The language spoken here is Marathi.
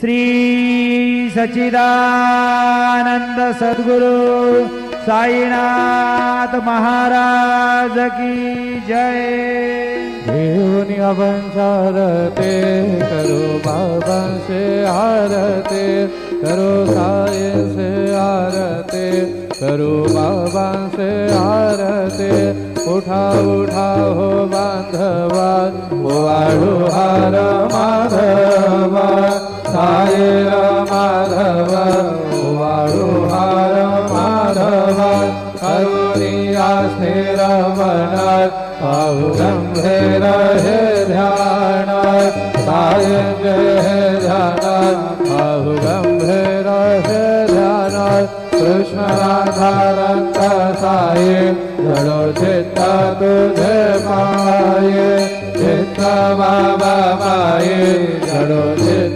श्री सचिदानंद सद्गुरु साईनाथ महाराज की जय। घेऊन अवंचारते करो बाबा से आरते करो साय से आरते करो बाबा से आरते उठा उठा हो बांधवा वाळू हार सायर माधव वाळू हार माधवा करुणिया स्थिर मनात हे ध्यान साय जय हे ध्यानात पाहु हे ध्यानात कृष्ण साये जडो चित्त तुझे माये चित्त बाबा माये जडो चित्त